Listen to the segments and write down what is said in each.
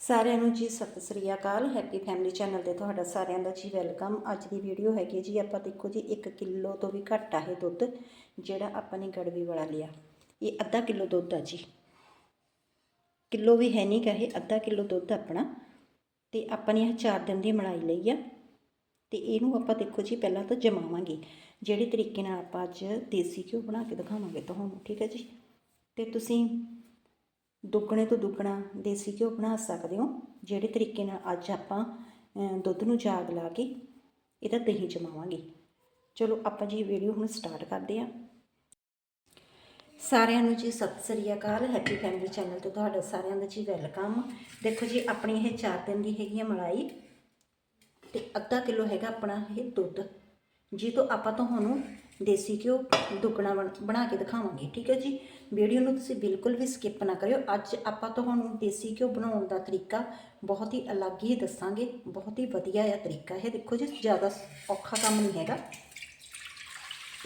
ਸਾਰਿਆਂ ਨੂੰ ਜੀ ਸਤਿ ਸ੍ਰੀ ਅਕਾਲ ਹੈਪੀ ਫੈਮਿਲੀ ਚੈਨਲ ਤੇ ਤੁਹਾਡਾ ਸਾਰਿਆਂ ਦਾ ਜੀ ਵੈਲਕਮ ਅੱਜ ਦੀ ਵੀਡੀਓ ਹੈਗੀ ਜੀ, ਆਪਾਂ ਦੇਖੋ ਜੀ 1 ਕਿਲੋ ਤੋਂ ਵੀ ਘੱਟ ਆ ਇਹ ਦੁੱਧ, ਜਿਹੜਾ ਆਪਾਂ ਨੇ ਗੜਵੀ ਵਾਲਾ ਲਿਆ। ਇਹ ਅੱਧਾ ਕਿਲੋ ਦੁੱਧ ਆ ਜੀ। ਕਿਲੋ ਵੀ ਹੈ ਨਹੀਂ ਕਹੇ ਅੱਧਾ ਕਿਲੋ ਦੁੱਧ ਆਪਣਾ। ਤੇ ਆਪਾਂ ਨੇ ਇਹ 4 ਦਿਨ ਦੀ ਮਲਾਈ ਲਈ ਆ। ਤੇ ਇਹਨੂੰ ਆਪਾਂ ਦੇਖੋ ਜੀ, ਪਹਿਲਾਂ ਤਾਂ ਜਮਾਵਾਂਗੇ। ਜਿਹੜੇ ਤਰੀਕੇ ਨਾਲ ਆਪਾਂ ਅੱਜ ਦੇਸੀ ਘਿਓ ਬਣਾ ਕੇ ਦਿਖਾਵਾਂਗੇ ਤੁਹਾਨੂੰ, ਠੀਕ ਹੈ ਜੀ? ਤੇ ਤੁਸੀਂ ਦੁੱਗਣੇ ਤੋਂ ਦੁੱਗਣਾ ਦੇਸੀ ਘਿਓ ਬਣਾ ਸਕਦੇ ਹੋ। ਜਿਹੜੇ ਤਰੀਕੇ ਨਾਲ ਅੱਜ ਆਪਾਂ ਦੁੱਧ ਨੂੰ ਜਾਗ ਲਾ ਕੇ ਇਹਦਾ ਦਹੀਂ ਜਮਾਵਾਂਗੇ। ਚਲੋ ਆਪਾਂ ਜੀ ਵੀਡੀਓ ਹੁਣ ਸਟਾਰਟ ਕਰਦੇ ਹਾਂ। ਸਾਰਿਆਂ ਨੂੰ ਜੀ ਸਤਿ ਸ੍ਰੀ ਅਕਾਲ। ਹੈਪੀ ਫੈਮਿਲੀ ਚੈਨਲ ਤੇ ਤੁਹਾਡਾ ਸਾਰਿਆਂ ਦਾ ਜੀ ਵੈਲਕਮ ਦੇਖੋ ਜੀ, ਆਪਣੀ ਇਹ 4 ਦਿਨ ਦੀ ਹੈਗੀ ਆ ਮਲਾਈ ਤੇ ਅੱਧਾ ਕਿਲੋ ਹੈਗਾ ਆਪਣਾ ਇਹ ਦੁੱਧ। ਜੀ ਤੋਂ ਆਪਾਂ ਤੁਹਾਨੂੰ ਦੇਸੀ ਘਿਓ ਦੁੱਗਣਾ ਬਣ- ਬਣਾ ਕੇ ਦਿਖਾਵਾਂਗੇ, ਠੀਕ ਹੈ ਜੀ। ਵੀਡੀਓ ਨੂੰ ਤੁਸੀਂ ਬਿਲਕੁਲ ਵੀ ਸਕਿਪ ਨਾ ਕਰਿਓ। ਅੱਜ ਆਪਾਂ ਤੁਹਾਨੂੰ ਦੇਸੀ ਘਿਓ ਬਣਾਉਣ ਦਾ ਤਰੀਕਾ ਬਹੁਤ ਹੀ ਅਲੱਗ ਹੀ ਦੱਸਾਂਗੇ। ਬਹੁਤ ਹੀ ਵਧੀਆ ਆ ਤਰੀਕਾ ਇਹ। ਦੇਖੋ ਜੀ, ਜ਼ਿਆਦਾ ਔਖਾ ਕੰਮ ਨਹੀਂ ਹੈਗਾ।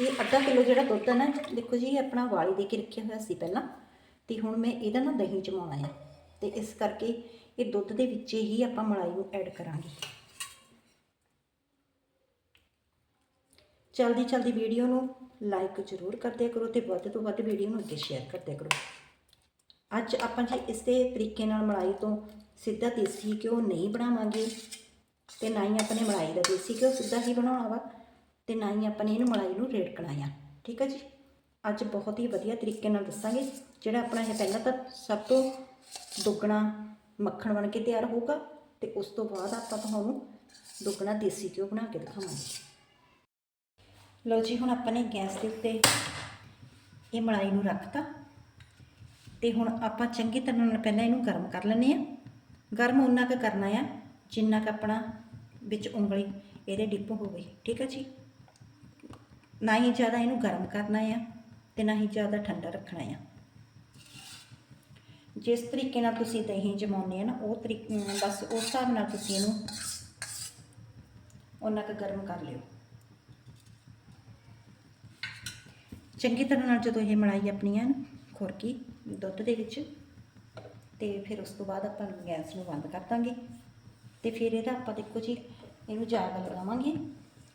ਇਹ ਅੱਧਾ ਕਿਲੋ ਜਿਹੜਾ ਦੁੱਧ ਹੈ ਨਾ, ਦੇਖੋ ਜੀ, ਇਹ ਆਪਣਾ ਵਾਲੀ ਦੇ ਕੇ ਰੱਖਿਆ ਹੋਇਆ ਸੀ ਪਹਿਲਾਂ। ਤੇ ਹੁਣ ਮੈਂ ਇਹਦਾ ਨਾ ਦਹੀਂ ਜਮਾਉਣਾ ਹੈ ਤੇ ਇਸ ਕਰਕੇ ਇਹ ਦੁੱਧ ਦੇ ਵਿੱਚ ਹੀ ਆਪਾਂ ਮਲਾਈ ਨੂੰ ਐਡ ਕਰਾਂਗੇ। ਚਲਦੀ ਜਲਦੀ ਵੀਡੀਓ ਨੂੰ ਲਾਈਕ ਜ਼ਰੂਰ ਕਰਦਿਆ ਕਰੋ ਤੇ ਵੱਧ ਤੋਂ ਵੱਧ ਵੀਡੀਓ ਨੂੰ ਅੱਗੇ ਸ਼ੇਅਰ ਕਰਦਿਆ ਕਰੋ। ਅੱਜ ਆਪਾਂ ਜੀ ਇਸੇ ਤਰੀਕੇ ਨਾਲ ਮਲਾਈ ਤੋਂ ਸਿੱਧਾ ਦੇਸੀ ਘਿਓ ਨਹੀਂ ਬਣਾਵਾਂਗੇ ਤੇ ਨਾ ਹੀ ਆਪਾਂ ਨੇ ਮਲਾਈ ਦਾ ਦੇਸੀ ਘਿਓ ਸਿੱਧਾ ਹੀ ਬਣਾਉਣਾ ਵਾ ਤੇ ਨਾ ਹੀ ਆਪਾਂ ਨੇ ਇਹਨੂੰ ਮਲਾਈ ਨੂੰ ਰੇੜਕਣਾ ਆ ਠੀਕ ਹੈ ਜੀ? ਅੱਜ ਬਹੁਤ ਹੀ ਵਧੀਆ ਤਰੀਕੇ ਨਾਲ ਦੱਸਾਂਗੇ ਜਿਹੜਾ ਆਪਣਾ ਇਹ ਪਹਿਲਾਂ ਤਾਂ ਸਭ ਤੋਂ ਦੁੱਗਣਾ ਮੱਖਣ ਬਣ ਕੇ ਤਿਆਰ ਹੋਊਗਾ ਤੇ ਉਸ ਤੋਂ ਬਾਅਦ ਆਪਾਂ ਤੁਹਾਨੂੰ ਦੁੱਗਣਾ ਦੇਸੀ ਘਿਓ ਬਣਾ ਕੇ ਦਿਖਾਵਾਂਗੇ। ਲਓ ਜੀ, ਹੁਣ ਆਪਾਂ ਨੇ ਗੈਸ ਦੇ ਉੱਤੇ ਇਹ ਮਲਾਈ ਨੂੰ ਰੱਖਤਾ। ਤੇ ਹੁਣ ਆਪਾਂ ਚੰਗੀ ਤਰ੍ਹਾਂ ਨਾਲ ਪਹਿਲਾਂ ਇਹਨੂੰ ਗਰਮ ਕਰ ਲੈਂਦੇ ਆ ਗਰਮ ਉਨਾ ਕੁ ਕਰਨਾ ਆ, ਜਿੰਨਾ ਕੁ ਆਪਣਾ ਵਿੱਚ ਉਂਗਲੀ ਇਹਦੇ ਡਿਪ ਹੋਵੇ ਠੀਕ ਹੈ ਜੀ? ਨਾ ਹੀ ਜ਼ਿਆਦਾ ਇਹਨੂੰ ਗਰਮ ਕਰਨਾ ਆ ਤੇ ਨਾ ਹੀ ਜ਼ਿਆਦਾ ਠੰਡਾ ਰੱਖਣਾ ਆ। ਜਿਸ ਤਰੀਕੇ ਨਾਲ ਤੁਸੀਂ ਦਹੀਂ ਜਮਾਉਂਦੇ ਆ ਨਾ, ਉਹ ਤਰੀਕੇ ਬਸ ਉਸ ਹਿਸਾਬ ਨਾਲ ਤੁਸੀਂ ਇਹਨੂੰ ਉਹਨਾਂ ਕੁ ਗਰਮ ਕਰ ਲਿਓ। ਚੰਗੀ ਤਰ੍ਹਾਂ ਨਾਲ ਜਦੋਂ ਇਹ ਮਲਾਈ ਆਪਣੀ ਹੈ ਖੁਰਕੀ ਦੁੱਧ ਦੇ ਵਿੱਚ ਤੇ ਫਿਰ ਉਸ ਤੋਂ ਬਾਅਦ ਆਪਾਂ ਗੈਸ ਨੂੰ ਬੰਦ ਕਰ ਦਾਂਗੇ ਤੇ ਫਿਰ ਇਹਦਾ ਆਪਾਂ ਦੇਖੋ ਜੀ, ਇਹਨੂੰ ਜਾਗ ਲਗਾਵਾਂਗੇ।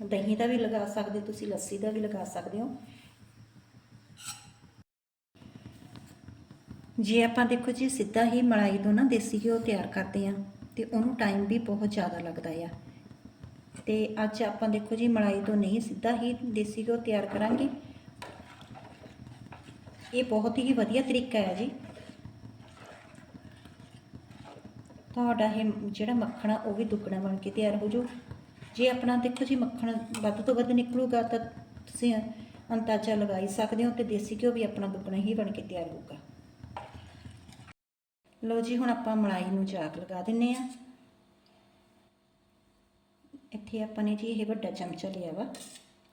ਦਹੀਂ ਦਾ ਵੀ ਲਗਾ ਸਕਦੇ ਤੁਸੀਂ, ਲੱਸੀ ਦਾ ਵੀ ਲਗਾ ਸਕਦੇ ਹੋ। ਜੇ ਆਪਾਂ ਦੇਖੋ ਜੀ, ਸਿੱਧਾ ਹੀ ਮਲਾਈ ਤੋਂ ਨਾ ਦੇਸੀ ਘਿਓ ਤਿਆਰ ਕਰਦੇ ਆ ਤੇ ਉਹਨੂੰ ਟਾਈਮ ਵੀ ਬਹੁਤ ਜ਼ਿਆਦਾ ਲੱਗਦਾ ਆ। ਤੇ ਅੱਜ ਆਪਾਂ ਦੇਖੋ ਜੀ, ਮਲਾਈ ਤੋਂ ਨਹੀਂ ਸਿੱਧਾ ਹੀ ਦੇਸੀ ਘਿਓ ਤਿਆਰ ਕਰਾਂਗੇ। ਇਹ ਬਹੁਤ ਹੀ ਵਧੀਆ ਤਰੀਕਾ ਹੈ ਜੀ। ਤੁਹਾਡਾ ਇਹ ਜਿਹੜਾ ਮੱਖਣ ਆ, ਉਹ ਵੀ ਦੁੱਗਣਾ ਬਣ ਕੇ ਤਿਆਰ ਹੋ ਜਾਊ। ਜੇ ਆਪਣਾ ਦੇਖੋ ਜੀ, ਮੱਖਣ ਵੱਧ ਤੋਂ ਵੱਧ ਨਿਕਲੂਗਾ ਤਾਂ ਤੁਸੀਂ ਅੰਦਾਜ਼ਾ ਲਗਾ ਹੀ ਸਕਦੇ ਹੋ ਤੇ ਦੇਸੀ ਘਿਓ ਵੀ ਆਪਣਾ ਦੁੱਗਣਾ ਹੀ ਬਣ ਕੇ ਤਿਆਰ ਹੋਊਗਾ। ਲਓ ਜੀ, ਹੁਣ ਆਪਾਂ ਮਲਾਈ ਨੂੰ ਜਾਗ ਲਗਾ ਦਿੰਨੇ ਆ। ਇੱਥੇ ਆਪਾਂ ਨੇ ਜੀ ਇਹ ਵੱਡਾ ਚਮਚਾ ਲਿਆ ਵਾ,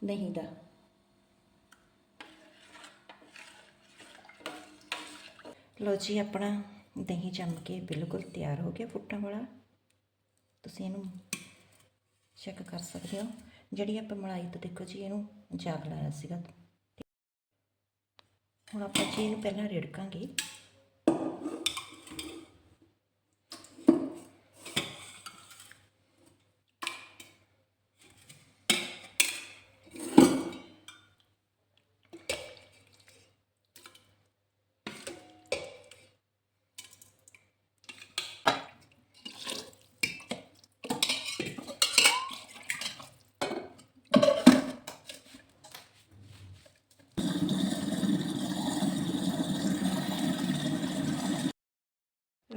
ਦਹੀਂ ਦਾ। ਲੋ ਜੀ, ਆਪਣਾ ਦਹੀਂ ਜੰਮ ਕੇ ਬਿਲਕੁਲ ਤਿਆਰ ਹੋ ਗਿਆ ਫੁੱਟਾਂ ਵਾਲਾ। ਤੁਸੀਂ ਇਹਨੂੰ ਚੈੱਕ ਕਰ ਸਕਦੇ ਹੋ। ਜਿਹੜੀ ਆਪਾਂ ਮਲਾਈ ਤੋਂ ਦੇਖੋ ਜੀ, ਇਹਨੂੰ ਜਾਗ ਲਾਇਆ ਸੀਗਾ। ਹੁਣ ਆਪਾਂ ਜੀ ਇਹਨੂੰ ਪਹਿਲਾਂ ਰਿੜਕਾਂਗੇ।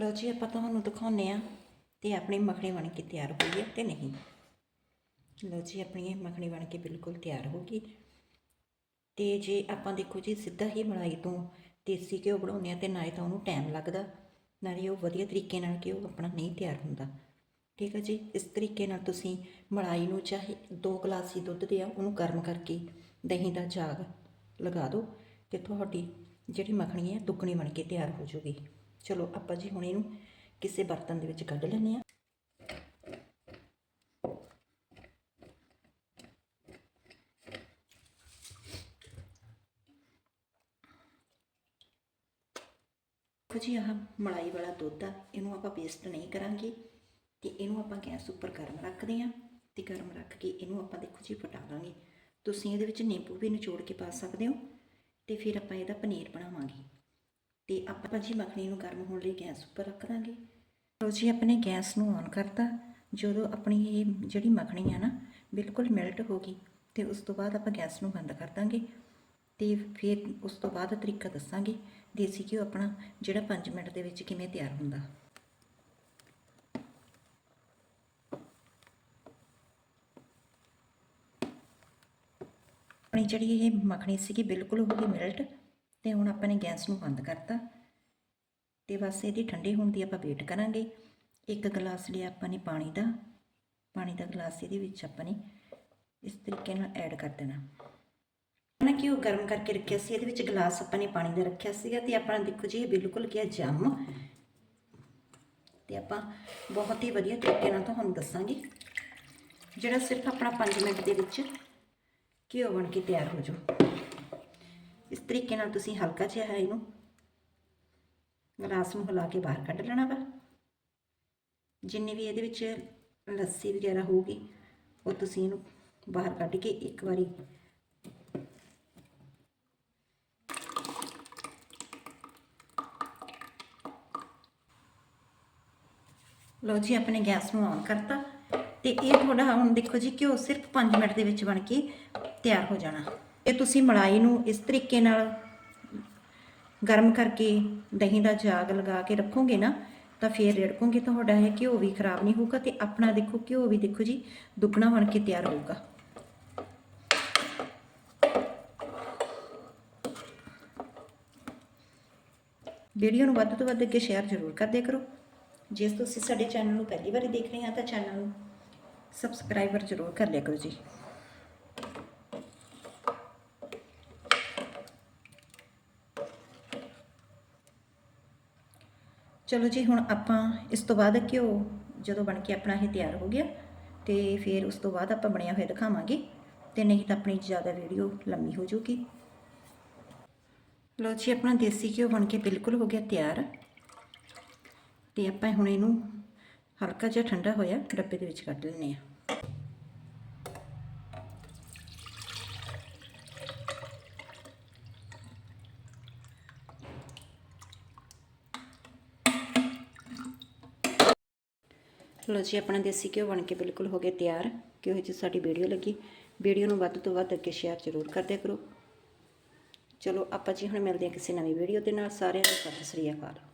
ਲਓ ਜੀ ਆਪਾਂ ਤੁਹਾਨੂੰ ਦਿਖਾਉਂਦੇ ਆ ਤੇ ਆਪਣੀ ਮੱਖਣੀ ਬਣ ਕੇ ਤਿਆਰ ਹੋਈ ਹੈ ਤੇ ਨਹੀਂ। ਲਓ ਜੀ, ਆਪਣੀ ਇਹ ਮੱਖਣੀ ਬਣ ਕੇ ਬਿਲਕੁਲ ਤਿਆਰ ਹੋ ਗਈ। ਤੇ ਜੇ ਆਪਾਂ ਦੇਖੋ ਜੀ, ਸਿੱਧਾ ਹੀ ਮਲਾਈ ਤੋਂ ਦੇਸੀ ਘਿਓ ਬਣਾਉਂਦੇ ਆ ਤੇ ਨਾ ਹੀ ਤਾਂ ਉਹਨੂੰ ਟਾਈਮ ਲੱਗਦਾ ਨਾਲੇ ਉਹ ਵਧੀਆ ਤਰੀਕੇ ਨਾਲ ਘਿਓ ਆਪਣਾ ਨਹੀਂ ਤਿਆਰ ਹੁੰਦਾ। ਠੀਕ ਹੈ ਜੀ, ਇਸ ਤਰੀਕੇ ਨਾਲ ਤੁਸੀਂ ਮਲਾਈ ਨੂੰ ਚਾਹੇ ਦੋ ਹੀ ਦੁੱਧ ਦੇ ਆ ਉਹਨੂੰ ਗਰਮ ਕਰਕੇ ਦਹੀਂ ਦਾ ਜਾਗ ਲਗਾ ਦਿਓ ਤੇ ਤੁਹਾਡੀ ਜਿਹੜੀ ਮੱਖਣੀ ਹੈ ਦੁੱਗਣੀ ਬਣ ਕੇ ਤਿਆਰ ਹੋ ਜੂਗੀ। ਚਲੋ ਆਪਾਂ ਜੀ ਹੁਣ ਇਹਨੂੰ ਕਿਸੇ ਬਰਤਨ ਦੇ ਵਿੱਚ ਕੱਢ ਲੈਂਦੇ ਆ ਦੇਖੋ ਜੀ, ਆਹ ਮਲਾਈ ਵਾਲਾ ਦੁੱਧ ਆ, ਇਹਨੂੰ ਆਪਾਂ ਪੇਸਟ ਨਹੀਂ ਕਰਾਂਗੇ ਤੇ ਇਹਨੂੰ ਆਪਾਂ ਗੈਸ ਉੱਪਰ ਗਰਮ ਰੱਖਦੇ ਹਾਂ ਤੇ ਗਰਮ ਰੱਖ ਕੇ ਇਹਨੂੰ ਆਪਾਂ ਦੇਖੋ ਜੀ ਫਟਾ ਲਾਂਗੇ ਤੁਸੀਂ ਇਹਦੇ ਵਿੱਚ ਨਿੰਬੂ ਵੀ ਨਿਚੋੜ ਕੇ ਪਾ ਸਕਦੇ ਹੋ ਤੇ ਫਿਰ ਆਪਾਂ ਇਹਦਾ ਪਨੀਰ ਬਣਾਵਾਂਗੇ। ਤੇ ਆਪਾਂ ਜੀ ਮੱਖਣੀ ਨੂੰ ਗਰਮ ਹੋਣ ਲਈ ਗੈਸ ਉੱਪਰ ਰੱਖ ਦਾਂਗੇ। ਲਓ ਜੀ, ਆਪਣੇ ਗੈਸ ਨੂੰ ਔਨ ਕਰਤਾ। ਜਦੋਂ ਆਪਣੀ ਇਹ ਜਿਹੜੀ ਮੱਖਣੀ ਆ ਨਾ, ਬਿਲਕੁਲ ਮੈਲਟ ਹੋ ਗਈ, ਤੇ ਉਸ ਤੋਂ ਬਾਅਦ ਆਪਾਂ ਗੈਸ ਨੂੰ ਬੰਦ ਕਰ ਦਾਂਗੇ। ਤੇ ਫਿਰ ਉਸ ਤੋਂ ਬਾਅਦ ਤਰੀਕਾ ਦੱਸਾਂਗੇ, ਦੇਸੀ ਘਿਓ ਆਪਣਾ, ਜਿਹੜਾ 5 ਮਿੰਟ ਦੇ ਵਿੱਚ ਕਿਵੇਂ ਤਿਆਰ ਹੁੰਦਾ। ਆਪਣੀ ਜਿਹੜੀ ਇਹ ਮੱਖਣੀ ਸੀਗੀ, ਬਿਲਕੁਲ ਹੋ ਗਈ ਮੈਲਟ ਤੇ ਹੁਣ ਆਪਾਂ ਨੇ ਗੈਸ ਨੂੰ ਬੰਦ ਕਰਤਾ। ਤੇ ਬਸ ਇਹਦੀ ਠੰਡੀ ਹੋਣ ਦੀ ਆਪਾਂ ਵੇਟ ਕਰਾਂਗੇ। ਇੱਕ ਗਲਾਸ ਲਿਆ ਆਪਾਂ ਨੇ ਪਾਣੀ ਦਾ। ਪਾਣੀ ਦਾ ਗਲਾਸ ਇਹਦੇ ਵਿੱਚ ਆਪਾਂ ਨੇ ਇਸ ਤਰੀਕੇ ਨਾਲ ਐਡ ਕਰ ਦੇਣਾ। ਨਾ ਕਿ ਉਹ ਗਰਮ ਕਰਕੇ ਰੱਖਿਆ ਸੀ। ਇਹਦੇ ਵਿੱਚ ਗਲਾਸ ਆਪਾਂ ਨੇ ਪਾਣੀ ਦਾ ਰੱਖਿਆ ਸੀਗਾ ਤੇ ਆਪਾਂ ਦੇਖੋ ਜੀ, ਇਹ ਬਿਲਕੁਲ ਗਿਆ ਜੰਮ। ਤੇ ਆਪਾਂ ਬਹੁਤ ਹੀ ਵਧੀਆ ਤਰੀਕੇ ਨਾਲ ਤੁਹਾਨੂੰ ਦੱਸਾਂਗੇ। ਜਿਹੜਾ ਸਿਰਫ ਆਪਣਾ 5 ਮਿੰਟ ਦੇ ਵਿੱਚ ਘਿਓ ਬਣ ਕੇ ਤਿਆਰ ਹੋ ਜਾਊ। ਇਸ ਤਰੀਕੇ ਨਾਲ ਤੁਸੀਂ ਹਲਕਾ ਜਿਹਾ ਹੈ ਇਹਨੂੰ ਗਲਾਸ ਨੂੰ ਹਿਲਾ ਕੇ ਬਾਹਰ ਕੱਢ ਲੈਣਾ ਵਾ। ਜਿੰਨੀ ਵੀ ਇਹਦੇ ਵਿੱਚ ਲੱਸੀ ਵਗੈਰਾ ਹੋਊਗੀ, ਉਹ ਤੁਸੀਂ ਇਹਨੂੰ ਬਾਹਰ ਕੱਢ ਕੇ ਇੱਕ ਵਾਰੀ ਲਓ ਜੀ, ਆਪਣੇ ਗੈਸ ਨੂੰ ਔਨ ਕਰਤਾ ਤੇ ਇਹ ਤੁਹਾਡਾ ਹੁਣ ਦੇਖੋ ਜੀ ਘਿਓ ਸਿਰਫ 5 ਮਿੰਟ ਦੇ ਵਿੱਚ ਬਣ ਕੇ ਤਿਆਰ ਹੋ ਜਾਣਾ। ਇਹ ਤੁਸੀਂ ਮਲਾਈ ਨੂੰ ਇਸ ਤਰੀਕੇ ਨਾਲ ਗਰਮ ਕਰਕੇ ਦਹੀਂ ਦਾ ਜਾਗ ਲਗਾ ਕੇ ਰੱਖੋਗੇ ਨਾ, ਤਾਂ ਫੇਰ ਰਿੜਕੋਗੇ, ਤੁਹਾਡਾ ਇਹ ਘਿਓ ਵੀ ਖਰਾਬ ਨਹੀਂ ਹੋਊਗਾ ਤੇ ਆਪਣਾ ਦੇਖੋ, ਘਿਓ ਵੀ ਦੇਖੋ ਜੀ, ਦੁੱਗਣਾ ਬਣ ਕੇ ਤਿਆਰ ਹੋਊਗਾ। ਵੀਡੀਓ ਨੂੰ ਵੱਧ ਤੋਂ ਵੱਧ ਅੱਗੇ ਸ਼ੇਅਰ ਜ਼ਰੂਰ ਕਰਦੇ ਕਰੋ। ਜੇ ਤੁਸੀਂ ਸਾਡੇ ਚੈਨਲ ਨੂੰ ਪਹਿਲੀ ਵਾਰੀ ਦੇਖ ਰਹੇ ਆ ਤਾਂ ਚੈਨਲ ਨੂੰ ਸਬਸਕ੍ਰਾਈਬਰ ਜ਼ਰੂਰ ਕਰ ਲਿਆ ਕਰੋ ਜੀ। ਚਲੋ ਜੀ, ਹੁਣ ਆਪਾਂ ਇਸ ਤੋਂ ਬਾਅਦ ਘਿਓ ਜਦੋਂ ਬਣ ਕੇ ਆਪਣਾ ਇਹ ਤਿਆਰ ਹੋ ਗਿਆ ਤੇ ਫਿਰ ਉਸ ਤੋਂ ਬਾਅਦ ਆਪਾਂ ਬਣਿਆ ਹੋਇਆ ਦਿਖਾਵਾਂਗੇ ਤੇ ਨਹੀਂ ਤਾਂ ਆਪਣੀ ਜ਼ਿਆਦਾ ਵੀਡੀਓ ਲੰਮੀ ਹੋ ਜਾਊਗੀ। ਲਓ ਜੀ, ਆਪਣਾ ਦੇਸੀ ਘਿਓ ਬਣ ਕੇ ਬਿਲਕੁਲ ਹੋ ਗਿਆ ਤਿਆਰ ਤੇ ਆਪਾਂ ਹੁਣ ਇਹਨੂੰ ਹਲਕਾ ਜਿਹਾ ਠੰਡਾ ਹੋਇਆ ਡੱਬੇ ਦੇ ਵਿੱਚ ਕੱਢ ਲੈਂਦੇ ਆ ਚਲੋ ਜੀ, ਆਪਣਾ ਦੇਸੀ ਘਿਓ ਬਣ ਕੇ ਬਿਲਕੁਲ ਹੋ ਗਿਆ ਤਿਆਰ। ਕਿਹੋ ਜਿਹੀ ਸਾਡੀ ਵੀਡੀਓ ਲੱਗੀ। ਵੀਡੀਓ ਨੂੰ ਵੱਧ ਤੋਂ ਵੱਧ ਅੱਗੇ ਸ਼ੇਅਰ ਜ਼ਰੂਰ ਕਰਦਿਆ ਕਰੋ। ਚਲੋ, ਆਪਾਂ ਜੀ ਹੁਣ ਮਿਲਦੇ ਹਾਂ ਕਿਸੇ ਨਵੀਂ ਵੀਡੀਓ ਦੇ ਨਾਲ। ਸਾਰਿਆਂ ਨੂੰ ਸਤਿ ਸ੍ਰੀ ਅਕਾਲ।